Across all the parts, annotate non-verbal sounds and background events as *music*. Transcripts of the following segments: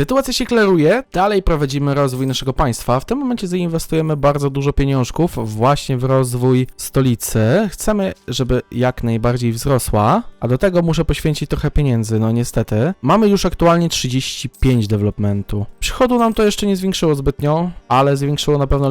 Sytuacja się klaruje, dalej prowadzimy rozwój naszego państwa. W tym momencie zainwestujemy bardzo dużo pieniążków właśnie w rozwój stolicy. Chcemy, żeby jak najbardziej wzrosła, a do tego muszę poświęcić trochę pieniędzy, no niestety. Mamy już aktualnie 35 developmentu. Przychodu nam to jeszcze nie zwiększyło zbytnio, ale zwiększyło na pewno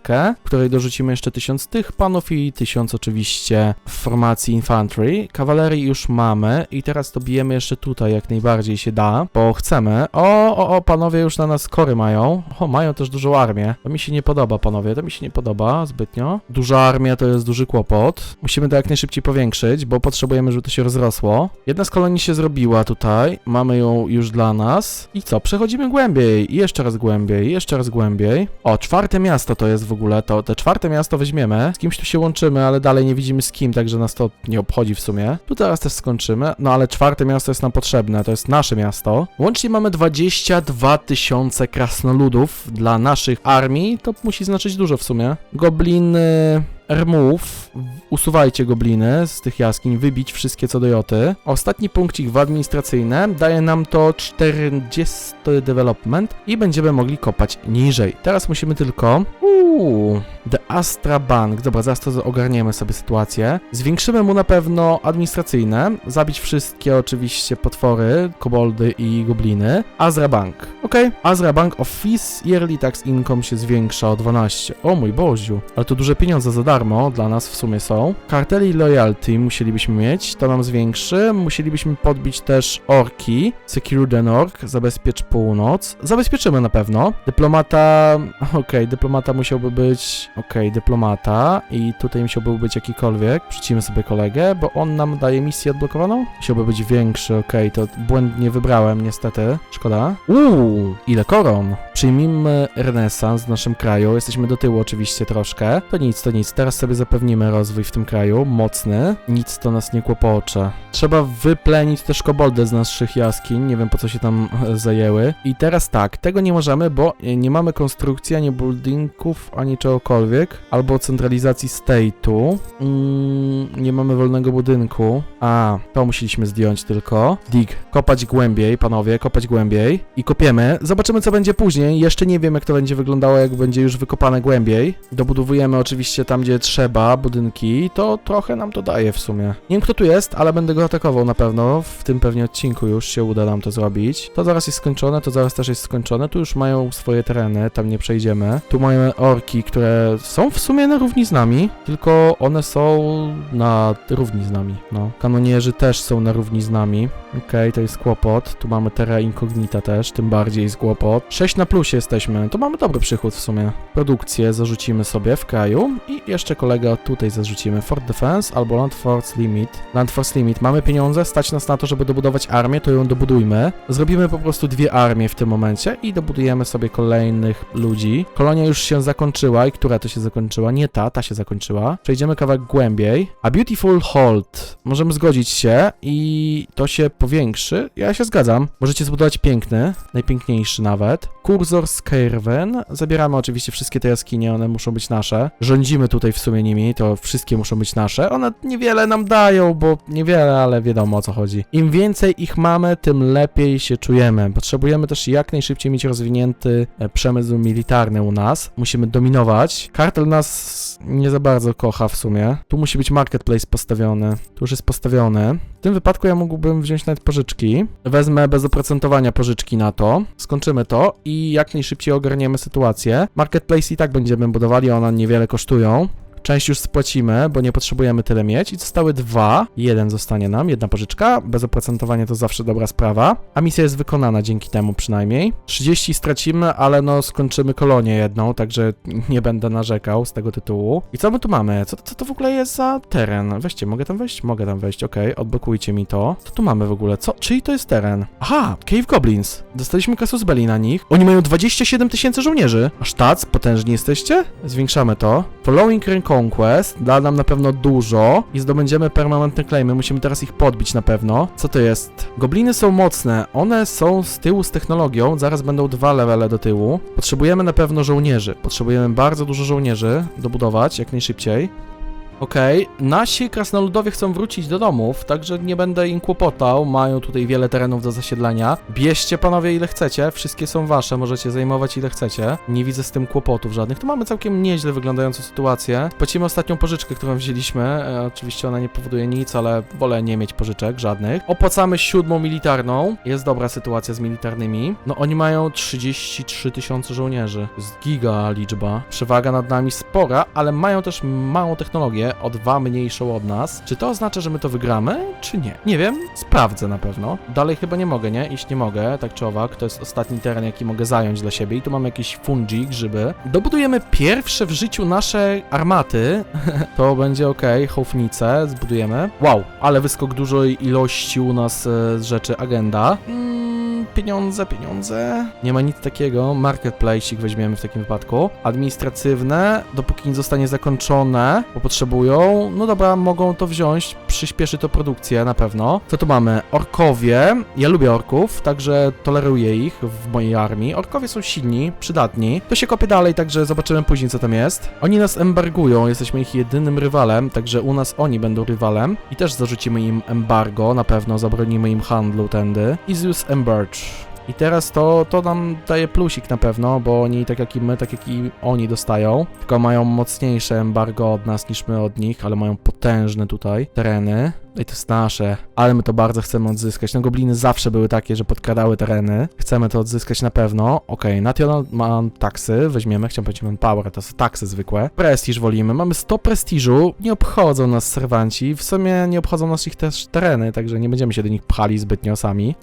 limitkę, której dorzucimy jeszcze 1000 tych panów i 1000 oczywiście w formacji infantry. Kawalerii już mamy i teraz to bijemy jeszcze tutaj jak najbardziej się da, bo chcemy. O, o, o, panowie już na nas kory mają. O, mają też dużą armię. To mi się nie podoba, panowie, to mi się nie podoba zbytnio. Duża armia to jest duży kłopot. Musimy to jak najszybciej powiększyć, bo potrzebujemy, żeby to się rozrosło. Jedna z kolonii się zrobiła tutaj, mamy ją już dla nas. I co, przechodzimy głębiej, jeszcze raz głębiej, jeszcze raz głębiej. O, czwarte miasto to jest w ogóle, to te czwarte miasto weźmiemy. Z kimś tu się łączymy, ale dalej nie widzimy z kim, także nas to nie obchodzi w sumie. Tu teraz też skończymy, no ale czwarte miasto jest nam potrzebne, to jest nasze miasto. Łącznie mamy 22 tysiące krasnoludów dla naszych armii, to musi znaczyć dużo w sumie. Gobliny... Remove, usuwajcie gobliny z tych jaskiń, wybić wszystkie co do joty. Ostatni punkcik w administracyjne daje nam to 40 development i będziemy mogli kopać niżej. Teraz musimy tylko... Uuu, The Astra Bank. Dobra, zaraz to ogarniemy sobie sytuację. Zwiększymy mu na pewno administracyjne, zabić wszystkie oczywiście potwory, koboldy i gobliny. Azra Bank. Ok, Azra Bank Office Yearly Tax Income się zwiększa o 12. O mój Boziu, ale to duże pieniądze za darmo dla nas w sumie są. Karteli Loyalty musielibyśmy mieć, to nam zwiększy. Musielibyśmy podbić też orki. Secure the Ork, zabezpiecz północ. Zabezpieczymy na pewno. Dyplomata, *laughs* okej, dyplomata musiałby być, okej, dyplomata i tutaj musiałby być jakikolwiek. Wrzucimy sobie kolegę, bo on nam daje misję odblokowaną. Musiałby być większy, okej, to błędnie wybrałem niestety. Szkoda. Uuu, ile koron. Przyjmijmy renesans w naszym kraju. Jesteśmy do tyłu oczywiście troszkę. To nic, to nic. Teraz sobie zapewnimy rozwój w tym kraju. Mocny. Nic to nas nie kłopocze. Trzeba wyplenić też koboldy z naszych jaskiń. Nie wiem po co się tam *laughs* zajęły. I teraz tak, tego nie możemy, bo e, nie mamy konstrukcji, ani buildingów, ani czegokolwiek. Albo centralizacji state'u. Mm, nie mamy wolnego budynku. A, to musieliśmy zdjąć tylko. Dig. Kopać głębiej, panowie, kopać głębiej. I kopiemy. Zobaczymy co będzie później. Jeszcze nie wiem jak to będzie wyglądało, jak będzie już wykopane głębiej. Dobudowujemy oczywiście tam, gdzie trzeba budynki. To trochę nam to daje w sumie. Nie wiem kto tu jest, ale będę go atakował na pewno. W tym pewnie odcinku już się uda nam to zrobić. To zaraz jest skończone, to zaraz też jest skończone. Tu już mają swoje tereny, tam nie przejdziemy. Tu mamy orki, które są w sumie na równi z nami, tylko one są na równi z nami. No. Kanonierzy też są na równi z nami. Okej, to jest kłopot. Tu mamy Terra Incognita też, tym bardziej jest kłopot. 6 na plusie jesteśmy, to mamy dobry przychód w sumie. Produkcję zarzucimy sobie w kraju i jeszcze kolega tutaj zarzucimy. Fort Defense albo Land Force Limit. Land Force Limit. Mamy pieniądze, stać nas na to, żeby dobudować armię, to ją dobudujmy. Zrobimy po prostu dwie armie w tym momencie i dobudujemy sobie kolejnych ludzi. Kolonia już się zakończyła i która to się zakończyła? Nie ta, ta się zakończyła. Przejdziemy kawałek głębiej. A Beautiful Hold. Możemy zgodzić się i to się powiększy. Ja się zgadzam. Możecie zbudować piękny, najpiękniejszy nawet. Kursor Skerven. Zabieramy oczywiście wszystkie te jaskinie, one muszą być nasze. Rządzimy tutaj w sumie nimi, to wszystkie muszą być nasze. One niewiele nam dają, bo niewiele, ale wiadomo o co chodzi. Im więcej ich mamy, tym lepiej się czujemy. Potrzebujemy też jak najszybciej mieć rozwinięty e, przemysł militarny u nas. Musimy dominować. Kartel nas nie za bardzo kocha w sumie. Tu musi być marketplace postawiony. Tu już jest postawiony. W tym wypadku ja mógłbym wziąć nawet pożyczki. Wezmę bez oprocentowania pożyczki na to. Skończymy to i jak najszybciej ogarniemy sytuację. Marketplace i tak będziemy budowali, one niewiele kosztują. Część już spłacimy, bo nie potrzebujemy tyle mieć. I zostały dwa. Jeden zostanie nam, jedna pożyczka. Bez oprocentowania to zawsze dobra sprawa. A misja jest wykonana dzięki temu przynajmniej. 30 stracimy, ale no skończymy kolonię jedną, także *laughs* nie będę narzekał z tego tytułu. I co my tu mamy? Co, co to w ogóle jest za teren? Weźcie, mogę tam wejść? Mogę tam wejść, okej. Odblokujcie mi to. Co tu mamy w ogóle? Co? Czyj to jest teren? Aha, Cave Goblins. Dostaliśmy kasus belli na nich. Oni mają 27 tysięcy żołnierzy. Aż tac, potężni jesteście? Zwiększamy to. Following Rank Conquest da nam na pewno dużo i zdobędziemy permanentne claimy. Musimy teraz ich podbić na pewno. Co to jest? Gobliny są mocne. One są z tyłu z technologią. Zaraz będą dwa levele do tyłu. Potrzebujemy na pewno żołnierzy. Potrzebujemy bardzo dużo żołnierzy dobudować jak najszybciej. Okej, nasi krasnoludowie chcą wrócić do domów, także nie będę im kłopotał, mają tutaj wiele terenów do zasiedlenia. Bierzcie panowie ile chcecie, wszystkie są wasze, możecie zajmować ile chcecie. Nie widzę z tym kłopotów żadnych. Tu mamy całkiem nieźle wyglądającą sytuację. Płacimy ostatnią pożyczkę, którą wzięliśmy. E, oczywiście ona nie powoduje nic, ale wolę nie mieć pożyczek żadnych. Opłacamy siódmą militarną. Jest dobra sytuacja z militarnymi. No oni mają 33 tysiące żołnierzy. Jest giga liczba. Przewaga nad nami spora, ale mają też małą technologię, o dwa mniejszą od nas. Czy to oznacza, że my to wygramy, czy nie? Nie wiem, sprawdzę na pewno. Dalej chyba nie mogę, nie? Iść nie mogę, tak czy owak. To jest ostatni teren, jaki mogę zająć dla siebie. I tu mamy jakieś fungi, grzyby. Dobudujemy pierwsze w życiu nasze armaty. *laughs* to będzie ok, hołfnice zbudujemy. Wow, ale wyskok dużej ilości u nas e, rzeczy, agenda. Mm, pieniądze, pieniądze. Nie ma nic takiego. Marketplace weźmiemy w takim wypadku. Administratywne, dopóki nie zostanie zakończone, bo potrzebują. No dobra, mogą to wziąć, przyspieszy to produkcję na pewno. Co tu mamy? Orkowie. Ja lubię orków, także toleruję ich w mojej armii. Orkowie są silni, przydatni. To się kopie dalej, także zobaczymy później, co tam jest. Oni nas embargują, jesteśmy ich jedynym rywalem, także u nas oni będą rywalem. I też zarzucimy im embargo, na pewno zabronimy im handlu tędy. Izius Embarge. I teraz to, to nam daje plusik na pewno, bo oni tak jak i my, tak jak i oni dostają, tylko mają mocniejsze embargo od nas niż my od nich, ale mają potężne tutaj tereny. I to jest nasze, ale my to bardzo chcemy odzyskać. No gobliny zawsze były takie, że podkradały tereny. Chcemy to odzyskać na pewno. Okej, National mam taksy, weźmiemy, chciałem powiedzieć manpower, to są taksy zwykłe. Prestiż wolimy, mamy 100 prestiżu, nie obchodzą nas serwanci, w sumie nie obchodzą nas ich też tereny, także nie będziemy się do nich pchali zbytnio sami.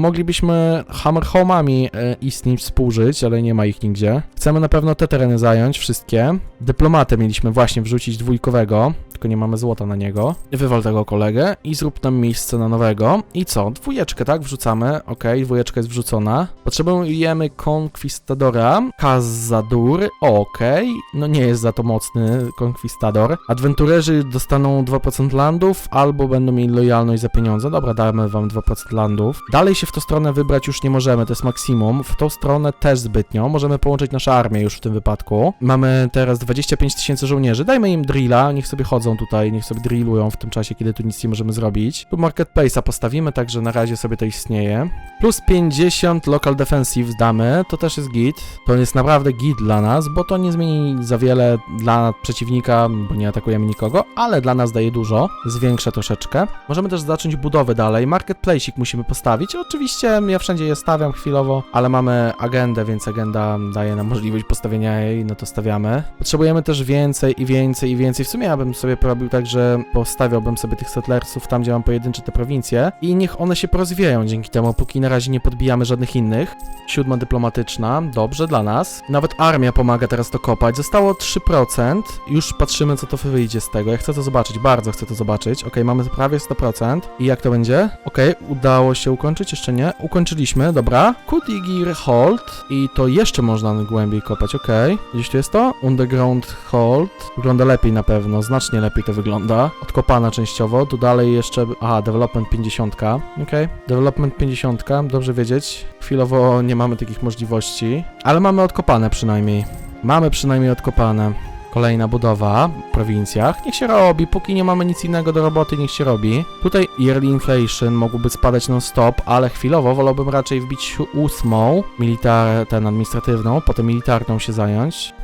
Moglibyśmy Hammerhomami e, istnieć, współżyć, ale nie ma ich nigdzie. Chcemy na pewno te tereny zająć, wszystkie. Dyplomatę mieliśmy właśnie wrzucić dwójkowego, tylko nie mamy złota na niego. Wywal tego kolegę i zrób nam miejsce na nowego. I co? Dwójeczkę, tak? Wrzucamy. Okej, dwójeczka jest wrzucona. Potrzebujemy konkwistadora. Kazadur. Okej. No nie jest za to mocny konkwistador. Adwenturerzy dostaną 2% landów albo będą mieli lojalność za pieniądze. Dobra, damy wam 2% landów. Dalej się w tą stronę wybrać już nie możemy, to jest maksimum. W tą stronę też zbytnio. Możemy połączyć nasze armię już w tym wypadku. Mamy teraz 25 tysięcy żołnierzy. Dajmy im drilla, niech sobie chodzą tutaj, niech sobie drillują w tym czasie, kiedy tu nic nie możemy zrobić. Tu marketplace'a postawimy, także na razie sobie to istnieje. Plus 50 local defensive damy, to też jest git. To jest naprawdę git dla nas, bo to nie zmieni za wiele dla przeciwnika, bo nie atakujemy nikogo, ale dla nas daje dużo, zwiększa troszeczkę. Możemy też zacząć budowę dalej. Marketplace'ik musimy postawić. Oczywiście ja wszędzie je stawiam chwilowo, ale mamy agendę, więc agenda daje nam możliwość postawienia jej, no to stawiamy. Potrzebujemy też więcej i więcej i więcej. W sumie ja bym sobie porobił tak, że postawiałbym sobie tych settlersów tam, gdzie mam pojedyncze te prowincje i niech one się porozwijają dzięki temu, póki na razie nie podbijamy żadnych innych. Siódma dyplomatyczna, dobrze dla nas. Nawet armia pomaga teraz to kopać. Zostało 3%. Już patrzymy, co to wyjdzie z tego. Ja chcę to zobaczyć, bardzo chcę to zobaczyć. Ok, mamy prawie 100%. I jak to będzie? Ok, udało się ukończyć, jeszcze nie. Ukończyliśmy, dobra. Kudigir Hold i to jeszcze można głębiej kopać, ok. Gdzieś tu jest to? Underground Hold. Wygląda lepiej na pewno, znacznie lepiej to wygląda. Odkopana częściowo, tu dalej jeszcze... Aha, Development 50. Ok, Development 50, dobrze wiedzieć. Chwilowo nie mamy takich możliwości, ale mamy odkopane przynajmniej. Mamy przynajmniej odkopane. Kolejna budowa w prowincjach. Niech się robi, póki nie mamy nic innego do roboty, niech się robi. Tutaj yearly inflation mogłoby spadać non-stop, ale chwilowo wolałbym raczej wbić ósmą, militar, ten administratywną, potem militarną się zająć.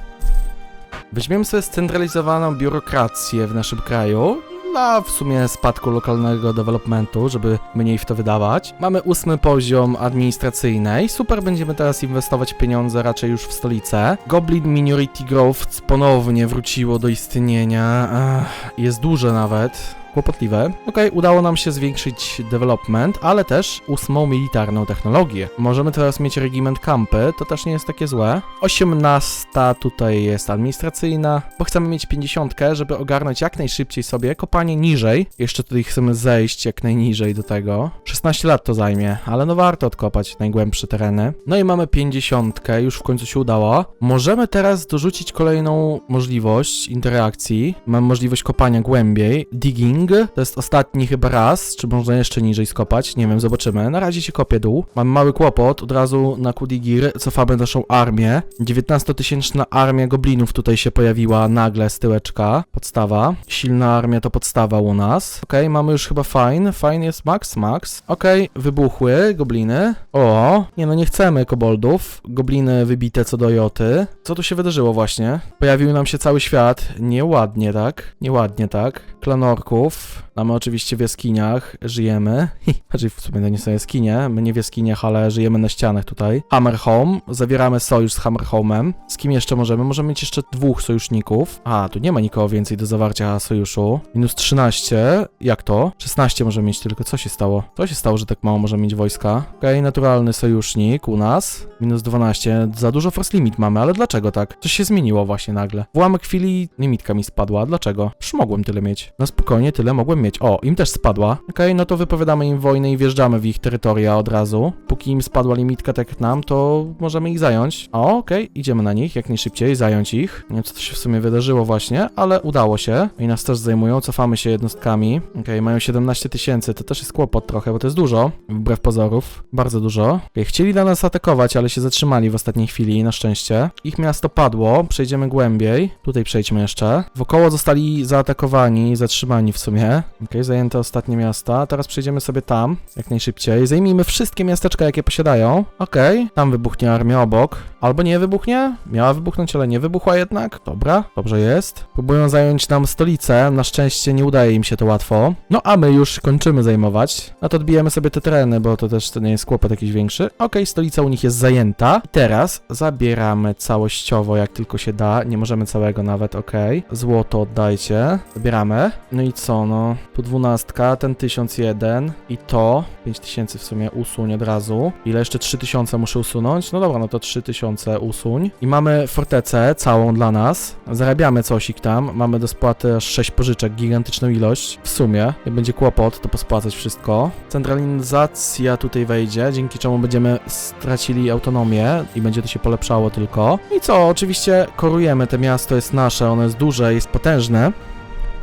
Weźmiemy sobie scentralizowaną biurokrację w naszym kraju. Dla w sumie spadku lokalnego developmentu, żeby mniej w to wydawać. Mamy ósmy poziom administracyjnej. Super, będziemy teraz inwestować pieniądze raczej już w stolicę. Goblin Minority Growth ponownie wróciło do istnienia. Ech, jest duże nawet. Kłopotliwe. Okej, udało nam się zwiększyć development, ale też ósmą militarną technologię. Możemy teraz mieć regiment kampy, to też nie jest takie złe. 18 tutaj jest administracyjna, bo chcemy mieć 50, żeby ogarnąć jak najszybciej sobie kopanie niżej. Jeszcze tutaj chcemy zejść jak najniżej do tego. 16 lat to zajmie, ale no warto odkopać najgłębsze tereny. No i mamy 50, już w końcu się udało. Możemy teraz dorzucić kolejną możliwość interakcji. Mamy możliwość kopania głębiej, digging, Mining. To jest ostatni chyba raz, czy można jeszcze niżej skopać, nie wiem, zobaczymy. Na razie się kopie dół. Mam mały kłopot, od razu na Kudigir cofamy naszą armię. 19-tysięczna armia goblinów tutaj się pojawiła nagle z tyłeczka. Podstawa. Silna armia to podstawa u nas. Okej, mamy już chyba fine. Fine jest max, max. Okej, wybuchły gobliny. O, nie no nie chcemy koboldów. Gobliny wybite co do joty. Co tu się wydarzyło właśnie? Pojawił nam się cały świat. Nieładnie, tak? Nieładnie, tak? planorków. Klanorków. Mamy oczywiście w jaskiniach, żyjemy. Znaczy w sumie to nie są jaskinie, my nie w jaskiniach, ale żyjemy na ścianach tutaj. Hammer Home, zawieramy sojusz z Hammer Home'em. Z kim jeszcze możemy? Możemy mieć jeszcze dwóch sojuszników. A, tu nie ma nikogo więcej do zawarcia sojuszu. Minus 13, jak to? 16 możemy mieć tylko, co się stało? Co się stało, że tak mało możemy mieć wojska? Okej, naturalny sojusznik u nas. Minus 12, za dużo force limit mamy, ale dlaczego tak? Coś się zmieniło właśnie nagle. W ułamek chwili limitka mi spadła, dlaczego? Przecież mogłem tyle mieć. No spokojnie, tyle mogłem mieć. O, im też spadła. Okej, no to wypowiadamy im wojnę i wjeżdżamy w ich terytoria od razu. Póki im spadła limitka tak jak nam, to możemy ich zająć. O, okej, idziemy na nich jak najszybciej, zająć ich. Nie wiem, co to się w sumie wydarzyło właśnie, ale udało się. I nas też zajmują, cofamy się jednostkami. Okej, mają 17 tysięcy, to też jest kłopot trochę, bo to jest dużo, wbrew pozorów. Bardzo dużo. Okej, chcieli na nas atakować, ale się zatrzymali w ostatniej chwili, na szczęście. Ich miasto padło, przejdziemy głębiej. Tutaj przejdźmy jeszcze. Wokoło zostali zaatakowani, zatrzymani w sumie. Okej, zajęte ostatnie miasta. Teraz przejdziemy sobie tam, jak najszybciej. Zajmijmy wszystkie miasteczka, jakie posiadają. Okej, tam wybuchnie armia obok. Albo nie wybuchnie? Miała wybuchnąć, ale nie wybuchła jednak. Dobra, dobrze jest. Próbują zająć nam stolicę. Na szczęście nie udaje im się to łatwo. No a my już kończymy zajmować. No to odbijemy sobie te tereny, bo to też to nie jest kłopot jakiś większy. Okej, stolica u nich jest zajęta. I teraz zabieramy całościowo, jak tylko się da. Nie możemy całego nawet, okej. Złoto oddajcie. Zabieramy. No i co, no. Tu dwunastka, ten 1001 i to. 5000 w sumie usuń od razu. Ile jeszcze 3000 muszę usunąć? No dobra, no to 3000 usuń. I mamy fortecę całą dla nas. Zarabiamy cosik tam. Mamy do spłaty aż 6 pożyczek, gigantyczną ilość. W sumie, jak będzie kłopot, to pospłacać wszystko. Centralizacja tutaj wejdzie, dzięki czemu będziemy stracili autonomię i będzie to się polepszało tylko. I co, oczywiście korujemy to miasto, jest nasze, ono jest duże, jest potężne.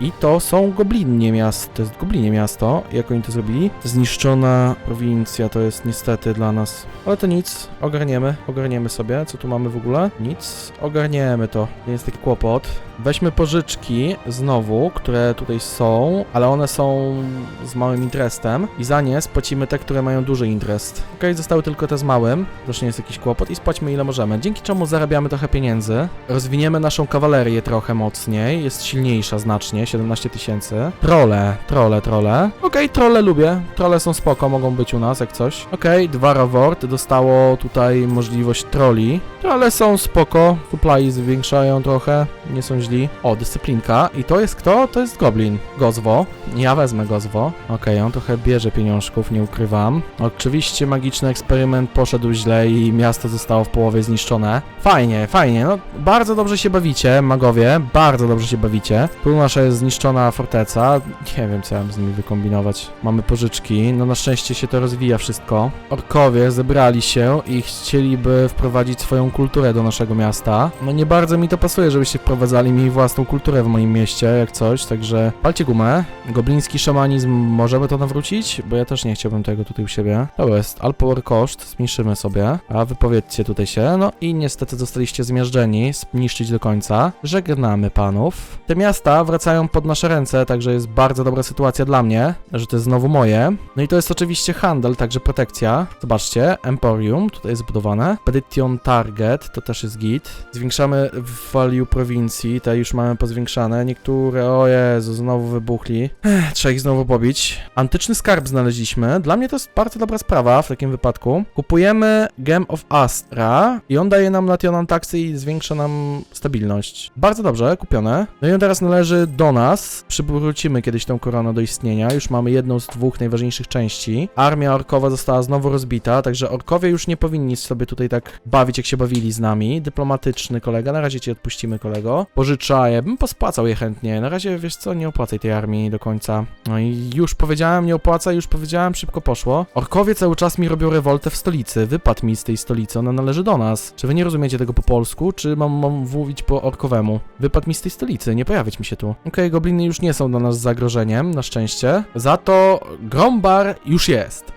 I to są goblinie miasto, to jest goblinie miasto, jak oni to zrobili. Zniszczona prowincja to jest niestety dla nas, ale to nic, ogarniemy, ogarniemy sobie, co tu mamy w ogóle? Nic, ogarniemy to, nie jest taki kłopot. Weźmy pożyczki znowu, które tutaj są, ale one są z małym interestem i za nie spłacimy te, które mają duży interest. Okej, zostały tylko te z małym, też nie jest jakiś kłopot i spłaćmy ile możemy, dzięki czemu zarabiamy trochę pieniędzy. Rozwiniemy naszą kawalerię trochę mocniej, jest silniejsza znacznie, 17 tysięcy. Trole, trole, trole. Okej, trole lubię, trole są spoko, mogą być u nas jak coś. Okej, dwa Rawort dostało tutaj możliwość troli. Trole są spoko, supply zwiększają trochę, nie są źli. O, dyscyplinka. I to jest kto? To jest Goblin. Gozwo. Ja wezmę Gozwo. Okej, on trochę bierze pieniążków, nie ukrywam. Oczywiście magiczny eksperyment poszedł źle i miasto zostało w połowie zniszczone. Fajnie, fajnie. No, bardzo dobrze się bawicie, magowie. Bardzo dobrze się bawicie. Tu nasza jest zniszczona forteca. Nie wiem, co ja mam z nimi wykombinować. Mamy pożyczki. No, na szczęście się to rozwija wszystko. Orkowie zebrali się i chcieliby wprowadzić swoją kulturę do naszego miasta. No, nie bardzo mi to pasuje, żebyście wprowadzali mi własną kulturę w moim mieście, jak coś, także palcie gumę. Gobliński szamanizm, możemy to nawrócić? Bo ja też nie chciałbym tego tutaj u siebie. To jest Alpower koszt, zmniejszymy sobie, a wypowiedzcie tutaj się. No i niestety zostaliście zmiażdżeni, zniszczyć do końca. Żegnamy panów. Te miasta wracają pod nasze ręce, także jest bardzo dobra sytuacja dla mnie, że to jest znowu moje. No i to jest oczywiście handel, także protekcja. Zobaczcie, Emporium, tutaj jest zbudowane. Petition Target, to też jest git. Zwiększamy value prowincji, te już mamy pozwiększane. Niektóre, o Jezu, znowu wybuchli. Ech, trzeba ich znowu pobić. Antyczny skarb znaleźliśmy. Dla mnie to jest bardzo dobra sprawa w takim wypadku. Kupujemy Gem of Astra i on daje nam Nationan taksy i zwiększa nam stabilność. Bardzo dobrze, kupione. No i on teraz należy do nas. Przywrócimy kiedyś tą koronę do istnienia. Już mamy jedną z dwóch najważniejszych części. Armia orkowa została znowu rozbita, także orkowie już nie powinni sobie tutaj tak bawić, jak się bawili z nami. Dyplomatyczny kolega, na razie ci odpuścimy, kolego. Pożyczaję, bym pospłacał je chętnie. Na razie, wiesz co, nie opłacaj tej armii do końca. No i już powiedziałem, nie opłacaj, już powiedziałem, szybko poszło. Orkowie cały czas mi robią rewoltę w stolicy. Wypadł mi z tej stolicy, ona należy do nas. Czy wy nie rozumiecie tego po polsku, czy mam, mam mówić po orkowemu? Wypadł mi z tej stolicy, nie pojawiać mi się tu. Okej, gobliny już nie są dla nas zagrożeniem, na szczęście. Za to Grombar już jest.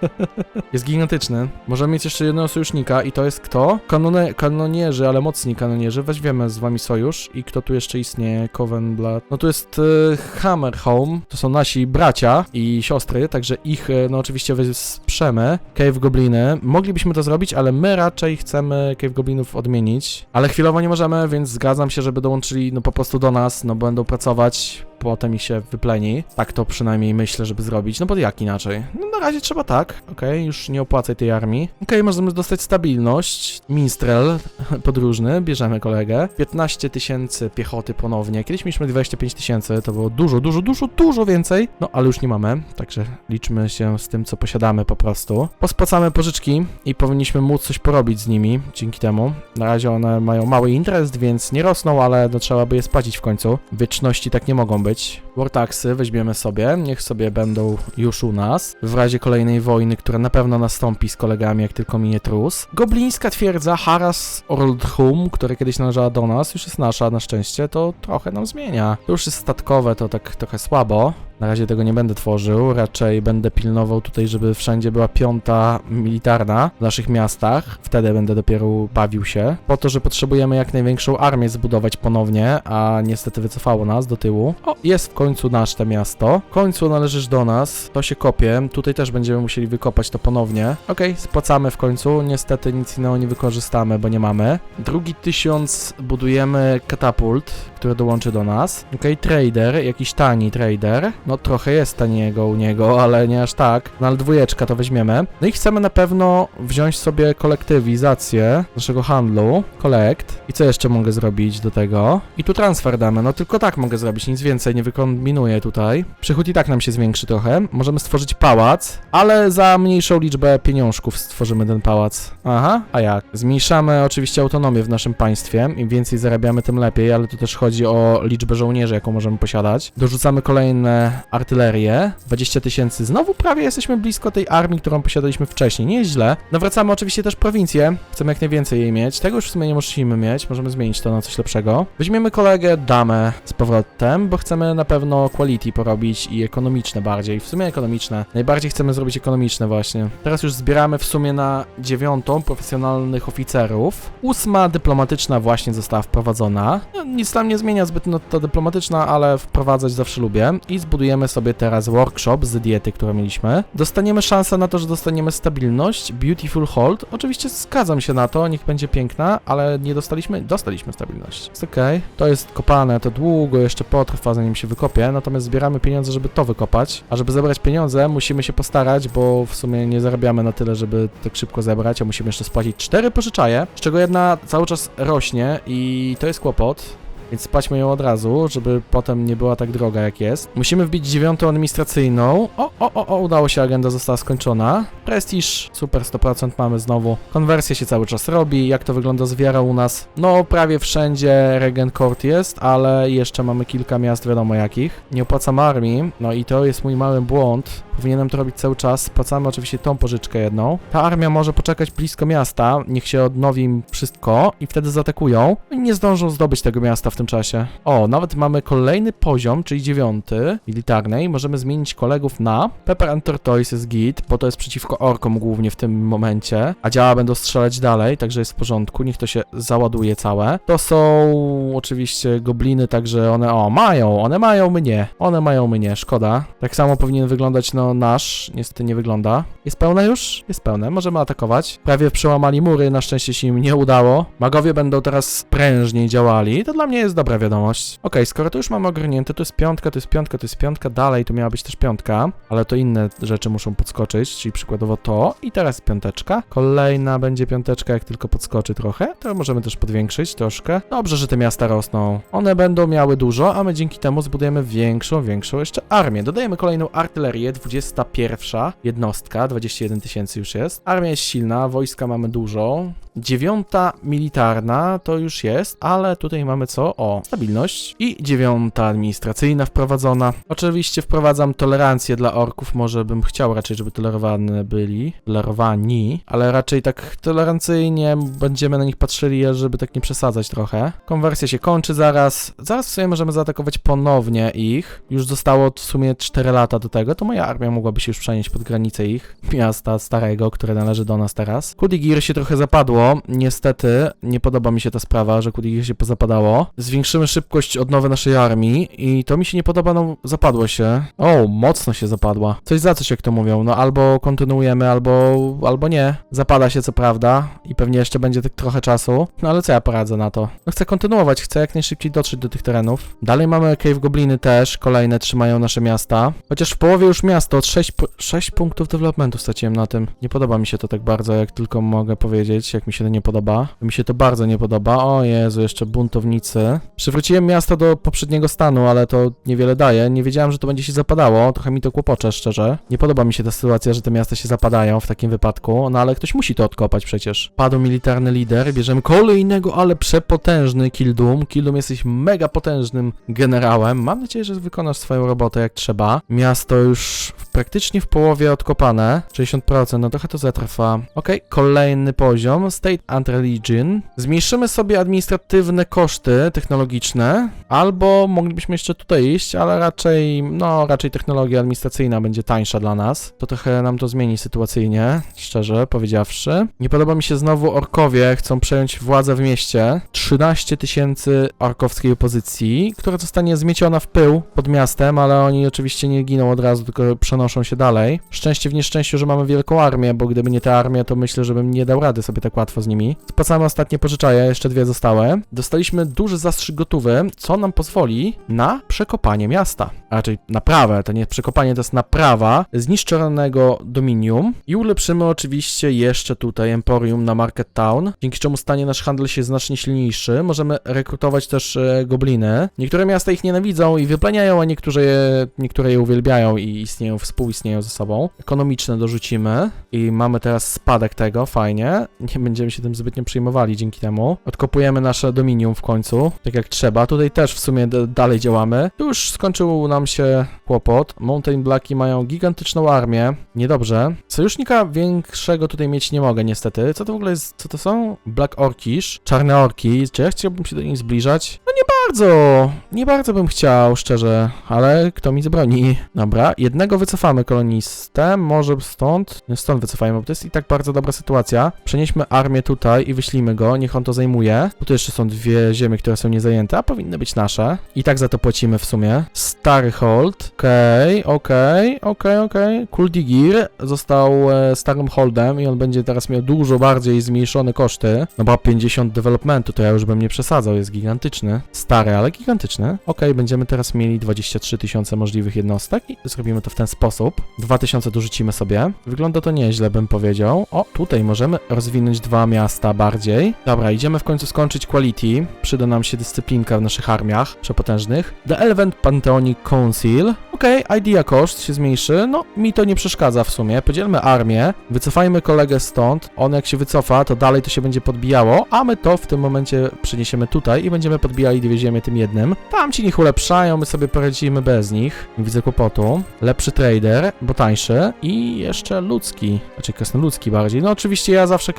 *laughs* jest gigantyczny. Możemy mieć jeszcze jednego sojusznika i to jest kto? Kanone, kanonierzy, ale mocni kanonierzy. Weźmiemy z wami sojusz. I kto tu jeszcze istnieje? Covenblood. No tu jest y, Hammerhome. To są nasi bracia i siostry, także ich y, no oczywiście wesprzemy. Cave Gobliny. Moglibyśmy to zrobić, ale my raczej chcemy Cave Goblinów odmienić. Ale chwilowo nie możemy, więc zgadzam się, żeby dołączyli no po prostu do nas, no będą pracować potem ich się wypleni. Tak to przynajmniej myślę, żeby zrobić. No bo jak inaczej? No na razie trzeba tak. Okej, już nie opłacaj tej armii. Okej, możemy dostać stabilność. Minstrel *laughs* podróżny, bierzemy kolegę. 15 tysięcy piechoty ponownie. Kiedyś mieliśmy 25 tysięcy, to było dużo, dużo, dużo, dużo więcej. No ale już nie mamy, także liczmy się z tym, co posiadamy po prostu. Pospłacamy pożyczki i powinniśmy móc coś porobić z nimi dzięki temu. Na razie one mają mały interest, więc nie rosną, ale no, trzeba by je spłacić w końcu. Wieczności tak nie mogą być. Wartaxy weźmiemy sobie, niech sobie będą już u nas. W razie kolejnej wojny, która na pewno nastąpi z kolegami, jak tylko minie trus. Goblińska twierdza Haras Oldhum, która kiedyś należała do nas, już jest nasza na szczęście, to trochę nam zmienia. To już jest statkowe, to tak trochę słabo. Na razie tego nie będę tworzył, raczej będę pilnował tutaj, żeby wszędzie była piąta militarna w naszych miastach. Wtedy będę dopiero bawił się. Po to, że potrzebujemy jak największą armię zbudować ponownie, a niestety wycofało nas do tyłu. O, jest w końcu nasz to miasto. W końcu należysz do nas, to się kopie. Tutaj też będziemy musieli wykopać to ponownie. Okej, spłacamy w końcu. Niestety nic innego nie wykorzystamy, bo nie mamy. Drugi tysiąc budujemy katapult, który dołączy do nas. Okej, trader, jakiś tani trader. No trochę jest taniego u niego, ale nie aż tak. No ale dwójeczka to weźmiemy. No i chcemy na pewno wziąć sobie kolektywizację naszego handlu. Collect. I co jeszcze mogę zrobić do tego? I tu transfer damy. No tylko tak mogę zrobić, nic więcej nie wykombinuję tutaj. Przychód i tak nam się zwiększy trochę. Możemy stworzyć pałac, ale za mniejszą liczbę pieniążków stworzymy ten pałac. Aha, a jak? Zmniejszamy oczywiście autonomię w naszym państwie. Im więcej zarabiamy, tym lepiej, ale tu też chodzi o liczbę żołnierzy, jaką możemy posiadać. Dorzucamy kolejne artylerię. 20 tysięcy. Znowu prawie jesteśmy blisko tej armii, którą posiadaliśmy wcześniej. Nie jest źle. Nawracamy oczywiście też prowincję. Chcemy jak najwięcej jej mieć. Tego już w sumie nie musimy mieć. Możemy zmienić to na coś lepszego. Weźmiemy kolegę damę z powrotem, bo chcemy na pewno quality porobić i ekonomiczne bardziej. W sumie ekonomiczne. Najbardziej chcemy zrobić ekonomiczne właśnie. Teraz już zbieramy w sumie na dziewiątą profesjonalnych oficerów. Ósma dyplomatyczna właśnie została wprowadzona. No, nic tam nie zmienia zbyt no, ta dyplomatyczna, ale wprowadzać zawsze lubię. I zbudujemy sobie teraz workshop z diety, którą mieliśmy. Dostaniemy szansę na to, że dostaniemy stabilność, beautiful hold. Oczywiście zgadzam się na to, niech będzie piękna, ale nie dostaliśmy, dostaliśmy stabilność. Jest okej. To jest kopane, to długo jeszcze potrwa, zanim się wykopie, natomiast zbieramy pieniądze, żeby to wykopać. A żeby zebrać pieniądze, musimy się postarać, bo w sumie nie zarabiamy na tyle, żeby tak szybko zebrać, a musimy jeszcze spłacić cztery pożyczaje, z czego jedna cały czas rośnie i to jest kłopot. Więc spłaćmy ją od razu, żeby potem nie była tak droga jak jest. Musimy wbić dziewiątą administracyjną. O, o, o, o, udało się, agenda została skończona. Prestiż, super, 100% mamy znowu. Konwersja się cały czas robi. Jak to wygląda z wiarą u nas? No, prawie wszędzie Regent Court jest, ale jeszcze mamy kilka miast, wiadomo jakich. Nie opłacam armii, no i to jest mój mały błąd. Powinienem to robić cały czas. Spłacamy oczywiście tą pożyczkę jedną. Ta armia może poczekać blisko miasta, niech się odnowi im wszystko i wtedy zaatakują. I nie zdążą zdobyć tego miasta w tym czasie. O, nawet mamy kolejny poziom, czyli dziewiąty militarnej. Możemy zmienić kolegów na Pepper and Tortoise jest git, bo to jest przeciwko orkom głównie w tym momencie, a działa będą strzelać dalej, także jest w porządku. Niech to się załaduje całe. To są oczywiście gobliny, także one, o, mają, one mają mnie. One mają mnie, szkoda. Tak samo powinien wyglądać, no, nasz. Niestety nie wygląda. Jest pełne już? Jest pełne. Możemy atakować. Prawie przełamali mury, na szczęście się im nie udało. Magowie będą teraz prężniej działali. To dla mnie jest dobra wiadomość. Okej, skoro to już mamy ogarnięte, to jest piątka, to jest piątka, to jest piątka, dalej to miała być też piątka, ale to inne rzeczy muszą podskoczyć, czyli przykładowo to i teraz piąteczka. Kolejna będzie piąteczka, jak tylko podskoczy trochę, to możemy też podwiększyć troszkę. Dobrze, że te miasta rosną. One będą miały dużo, a my dzięki temu zbudujemy większą, większą jeszcze armię. Dodajemy kolejną artylerię, 21 jednostka, 21 tysięcy już jest. Armia jest silna, wojska mamy dużo. Dziewiąta militarna to już jest, ale tutaj mamy co? O, stabilność. I dziewiąta administracyjna wprowadzona. Oczywiście wprowadzam tolerancję dla orków, może bym chciał raczej, żeby tolerowane byli, tolerowani, ale raczej tak tolerancyjnie będziemy na nich patrzyli, żeby tak nie przesadzać trochę. Konwersja się kończy zaraz. Zaraz w sumie możemy zaatakować ponownie ich. Już zostało w sumie 4 lata do tego, to moja armia mogłaby się już przenieść pod granicę ich miasta starego, które należy do nas teraz. Kudigir się trochę zapadło. Niestety, nie podoba mi się ta sprawa, że Kudigir się pozapadało. Zwiększymy szybkość odnowy naszej armii i to mi się nie podoba, no zapadło się. O, mocno się zapadła. Coś za coś, jak to mówią. No albo kontynuujemy, albo, albo nie. Zapada się co prawda i pewnie jeszcze będzie tak trochę czasu. No ale co ja poradzę na to? No chcę kontynuować, chcę jak najszybciej dotrzeć do tych terenów. Dalej mamy Cave Gobliny też, kolejne trzymają nasze miasta. Chociaż w połowie już miasto, od 6, 6 punktów developmentu straciłem na tym. Nie podoba mi się to tak bardzo, jak tylko mogę powiedzieć, jak mi się to nie podoba. Mi się to bardzo nie podoba. O Jezu, jeszcze buntownicy. Przywróciłem miasto do poprzedniego stanu, ale to niewiele daje. Nie wiedziałem, że to będzie się zapadało. Trochę mi to kłopocze, szczerze. Nie podoba mi się ta sytuacja, że te miasta się zapadają w takim wypadku. No ale ktoś musi to odkopać przecież. Padł militarny lider. Bierzemy kolejnego, ale przepotężny Kildum. Kildum jesteś mega potężnym generałem. Mam nadzieję, że wykonasz swoją robotę jak trzeba. Miasto już praktycznie w połowie odkopane. 60%, no trochę to zatrwa. Okej, kolejny poziom. State and Religion. Zmniejszymy sobie administratywne koszty technologiczne, albo moglibyśmy jeszcze tutaj iść, ale raczej, no raczej technologia administracyjna będzie tańsza dla nas. To trochę nam to zmieni sytuacyjnie, szczerze powiedziawszy. Nie podoba mi się znowu orkowie, chcą przejąć władzę w mieście. 13 tysięcy orkowskiej opozycji, która zostanie zmieciona w pył pod miastem, ale oni oczywiście nie giną od razu, tylko przenoszą się dalej. Szczęście w nieszczęściu, że mamy wielką armię, bo gdyby nie ta armia, to myślę, że bym nie dał rady sobie tak łatwo z nimi. Spłacamy ostatnie pożyczaje, jeszcze dwie zostały. Dostaliśmy duży zastrzyk gotowy, co nam pozwoli na przekopanie miasta. A raczej naprawę, to nie przekopanie, to jest naprawa zniszczonego dominium. I ulepszymy oczywiście jeszcze tutaj Emporium na Market Town, dzięki czemu stanie nasz handel się znacznie silniejszy. Możemy rekrutować też e, gobliny. Niektóre miasta ich nienawidzą i wypleniają, a niektóre je, niektóre je uwielbiają i istnieją, współistnieją ze sobą. Ekonomiczne dorzucimy i mamy teraz spadek tego, fajnie. Nie będziemy się tym zbytnio przejmowali dzięki temu. Odkopujemy nasze dominium w końcu, tak jak trzeba. Tutaj też w sumie dalej działamy. Tu już skończył nam się kłopot. Mountain Blacki mają gigantyczną armię. Niedobrze. Sojusznika większego tutaj mieć nie mogę niestety. Co to w ogóle jest? Co to są? Black Orkish, czarne orki. Czy ja chciałbym się do nich zbliżać? No nie bardzo. Nie bardzo bym chciał, szczerze. Ale kto mi zabroni? Dobra, jednego wycofamy kolonistę. Może stąd? Nie, Stąd wycofajmy, bo to jest i tak bardzo dobra sytuacja. Przenieśmy armię tutaj i wyślijmy go. Niech on to zajmuje. Bo tu jeszcze są dwie ziemie, które są niezajęte, a powinny być nasze. I tak za to płacimy w sumie. Stary hold. Okej, okej, okej, okej. Kuldigir został e, starym holdem i on będzie teraz miał dużo bardziej zmniejszone koszty. No bo 50 developmentu to ja już bym nie przesadzał, jest gigantyczny. Stary, ale gigantyczny. Okej, będziemy teraz mieli 23 tysiące możliwych jednostek i zrobimy to w ten sposób. 2000 dorzucimy sobie. Wygląda to nieźle, bym powiedział. O, tutaj możemy rozwinąć dwa miasta bardziej. Dobra, idziemy w końcu skończyć quality. Przyda nam się dyscyplinka w naszych armiach przepotężnych. The Elephant Pantheonic Council. Okej, idea koszt się zmniejszy. No, mi to nie przeszkadza w sumie. Podzielmy armię, wycofajmy kolegę stąd. On jak się wycofa, to dalej to się będzie podbijało, a my to w tym momencie przeniesiemy tutaj i będziemy podbijali dwie ziemię tym jednym. Tam ci nich ulepszają, my sobie poradzimy bez nich. Widzę kłopotu. Lepszy trader, bo tańszy i jeszcze ludzki, znaczy krasnoludzki bardziej. No oczywiście ja zawsze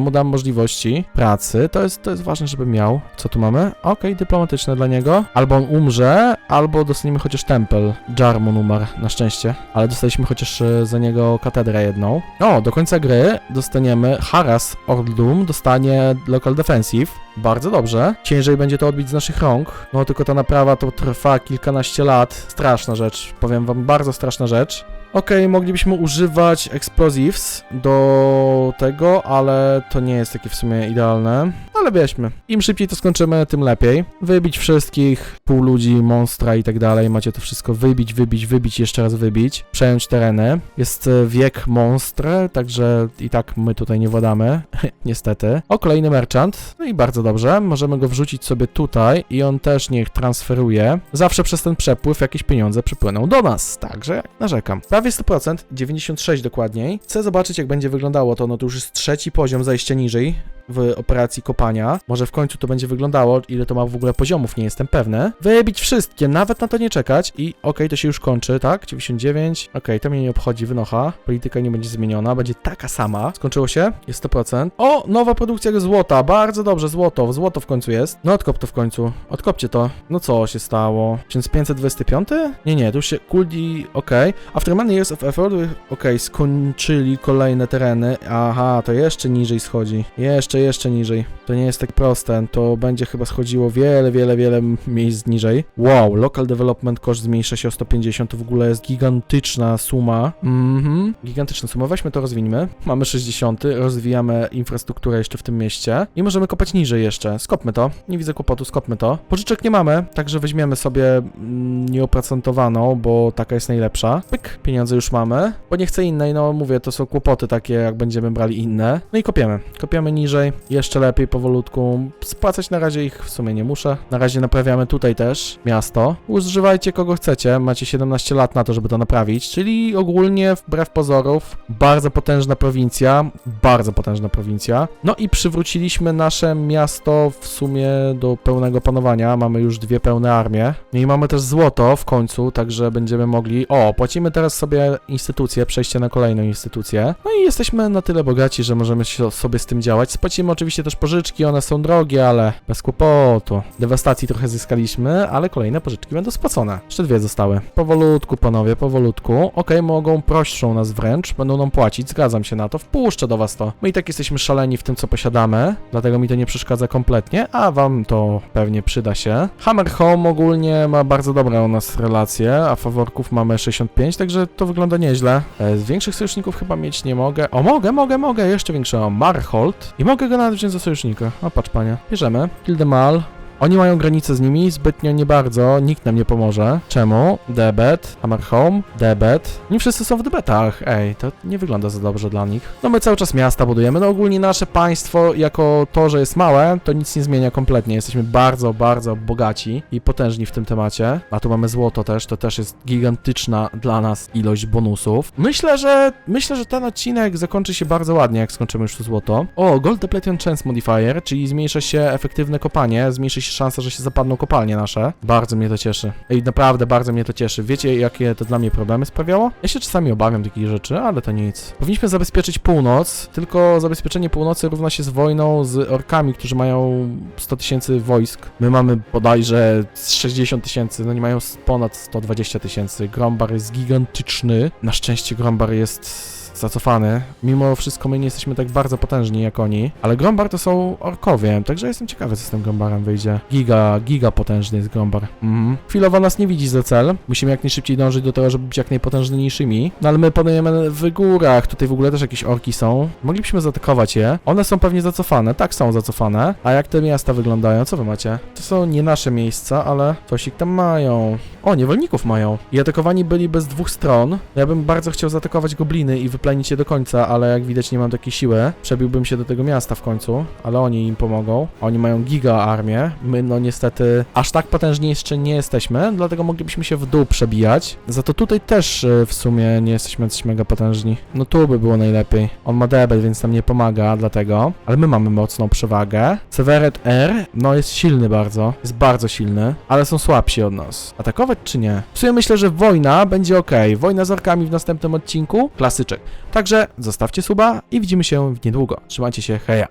krasnoludzkiemu dam możliwości pracy. To jest, to jest ważne, żeby miał. Co tu mamy? Okej, dyplomatyczne dla niego. Albo on umrze, albo dostaniemy chociaż tempel. Jarmun umarł, na szczęście. Ale dostaliśmy chociaż e, za niego katedrę jedną. O, do końca gry dostaniemy Haras Ordum, dostanie Local Defensive. Bardzo dobrze. Ciężej będzie to odbić z naszych rąk. No tylko ta naprawa to trwa kilkanaście lat. Straszna rzecz. Powiem wam, bardzo straszna rzecz. Okej, moglibyśmy używać explosives do tego, ale to nie jest takie w sumie idealne. Ale weźmy. Im szybciej to skończymy, tym lepiej. Wybić wszystkich, pół ludzi, monstra i tak dalej. Macie to wszystko wybić, wybić, wybić, jeszcze raz wybić. Przejąć tereny. Jest e, wiek monstr, także i tak my tutaj nie władamy. *laughs* Niestety. O, kolejny merchant. No i bardzo dobrze. Możemy go wrzucić sobie tutaj i on też niech transferuje. Zawsze przez ten przepływ jakieś pieniądze przypłyną do nas. Także narzekam. Prawie 100%, 96 dokładniej. Chcę zobaczyć jak będzie wyglądało to, no to już jest trzeci poziom zajścia niżej. W operacji kopania. Może w końcu to będzie wyglądało, ile to ma w ogóle poziomów, nie jestem pewny. Wybić wszystkie, nawet na to nie czekać i okej, to się już kończy, tak? 99, okej, to mnie nie obchodzi, wynocha. Polityka nie będzie zmieniona, będzie taka sama. Skończyło się? Jest 100%. O, nowa produkcja złota, bardzo dobrze, złoto, złoto w końcu jest. No odkop to w końcu, odkopcie to. No co się stało? 1525? Nie, nie, już się, Kuldi, okej. After many years of effort, okej, skończyli kolejne tereny. Aha, to jeszcze niżej schodzi. Jeszcze, jeszcze niżej. To nie jest tak proste, to będzie chyba schodziło wiele, wiele, wiele miejsc niżej. Wow, local development koszt zmniejsza się o 150, to w ogóle jest gigantyczna suma. Mhm, gigantyczna suma. Weźmy to, rozwiniemy. Mamy 60, rozwijamy infrastrukturę jeszcze w tym mieście i możemy kopać niżej jeszcze. Skopmy to. Nie widzę kłopotu, skopmy to. Pożyczek nie mamy, także weźmiemy sobie mm, nieoprocentowaną, bo taka jest najlepsza. Pyk, pieniądze już mamy, bo nie chcę innej, no mówię, to są kłopoty takie, jak będziemy brali inne. No i kopiemy. Kopiemy niżej, jeszcze lepiej, powolutku. Spłacać na razie ich w sumie nie muszę. Na razie naprawiamy tutaj też miasto. Używajcie kogo chcecie, macie 17 lat na to, żeby to naprawić, czyli ogólnie wbrew pozorów bardzo potężna prowincja, bardzo potężna prowincja. No i przywróciliśmy nasze miasto w sumie do pełnego panowania. Mamy już dwie pełne armie. No i mamy też złoto w końcu, także będziemy mogli. O, płacimy teraz sobie instytucję, przejście na kolejną instytucję. No i jesteśmy na tyle bogaci, że możemy sobie z tym działać. Spłacimy oczywiście też pożyczki, one są drogie, ale bez kłopotu. Dewastacji trochę zyskaliśmy, ale kolejne pożyczki będą spłacone. Jeszcze dwie zostały. Powolutku, panowie, powolutku. Okej, mogą proszczą nas wręcz, będą nam płacić, zgadzam się na to. Wpuszczę do was to. My i tak jesteśmy szaleni w tym, co posiadamy, dlatego mi to nie przeszkadza kompletnie, a wam to pewnie przyda się. Hammer Home ogólnie ma bardzo dobre u nas relacje, a faworków mamy 65, także to wygląda nieźle. E, Z większych sojuszników chyba mieć nie mogę. O, mogę, mogę, mogę, jeszcze większego. Marhold. I mogę go nawet wziąć za sojusznika. O, patrz panie. Bierzemy. Kildemal. Oni mają granicę z nimi, zbytnio nie bardzo, nikt nam nie pomoże. Czemu? Debet, Hammer Home, debet. Nie wszyscy są w debetach, ej, to nie wygląda za dobrze dla nich. No my cały czas miasta budujemy, no ogólnie nasze państwo, jako to, że jest małe, to nic nie zmienia kompletnie. Jesteśmy bardzo, bardzo bogaci i potężni w tym temacie. A tu mamy złoto też, to też jest gigantyczna dla nas ilość bonusów. Myślę, że myślę, że ten odcinek zakończy się bardzo ładnie, jak skończymy już to złoto. O, Gold Depletion Chance Modifier, czyli zmniejsza się efektywne kopanie, zmniejszy się szansa, że się zapadną kopalnie nasze. Bardzo mnie to cieszy. Ej, naprawdę bardzo mnie to cieszy. Wiecie, jakie to dla mnie problemy sprawiało? Ja się czasami obawiam takich rzeczy, ale to nic. Powinniśmy zabezpieczyć północ, tylko zabezpieczenie północy równa się z wojną z orkami, którzy mają 100 tysięcy wojsk. My mamy bodajże z 60 tysięcy, no nie mają ponad 120 tysięcy. Grombar jest gigantyczny. Na szczęście Grombar jest zacofany. Mimo wszystko my nie jesteśmy tak bardzo potężni jak oni, ale Grombar to są orkowie, także jestem ciekawy co z tym Grombarem wyjdzie. Giga, giga potężny jest Grombar. Mhm. Chwilowo nas nie widzi za cel. Musimy jak najszybciej dążyć do tego, żeby być jak najpotężniejszymi. No ale my panujemy w górach, tutaj w ogóle też jakieś orki są. Moglibyśmy zaatakować je. One są pewnie zacofane, tak są zacofane. A jak te miasta wyglądają? Co wy macie? To są nie nasze miejsca, ale coś tam mają. O, niewolników mają. I atakowani byli z dwóch stron. Ja bym bardzo chciał zaatakować gobliny i wyplenić je do końca, ale jak widać nie mam takiej siły. Przebiłbym się do tego miasta w końcu, ale oni im pomogą. Oni mają giga armię. My no niestety aż tak potężni jeszcze nie jesteśmy, dlatego moglibyśmy się w dół przebijać. Za to tutaj też y, w sumie nie jesteśmy jacyś mega potężni. No tu by było najlepiej. On ma debet, więc nam nie pomaga, dlatego. Ale my mamy mocną przewagę. Severet R, no jest silny bardzo. Jest bardzo silny, ale są słabsi od nas. Atakować czy nie? W sumie myślę, że wojna będzie ok. Wojna z orkami w następnym odcinku. Klasyczek. Także zostawcie suba i widzimy się niedługo. Trzymajcie się, heja.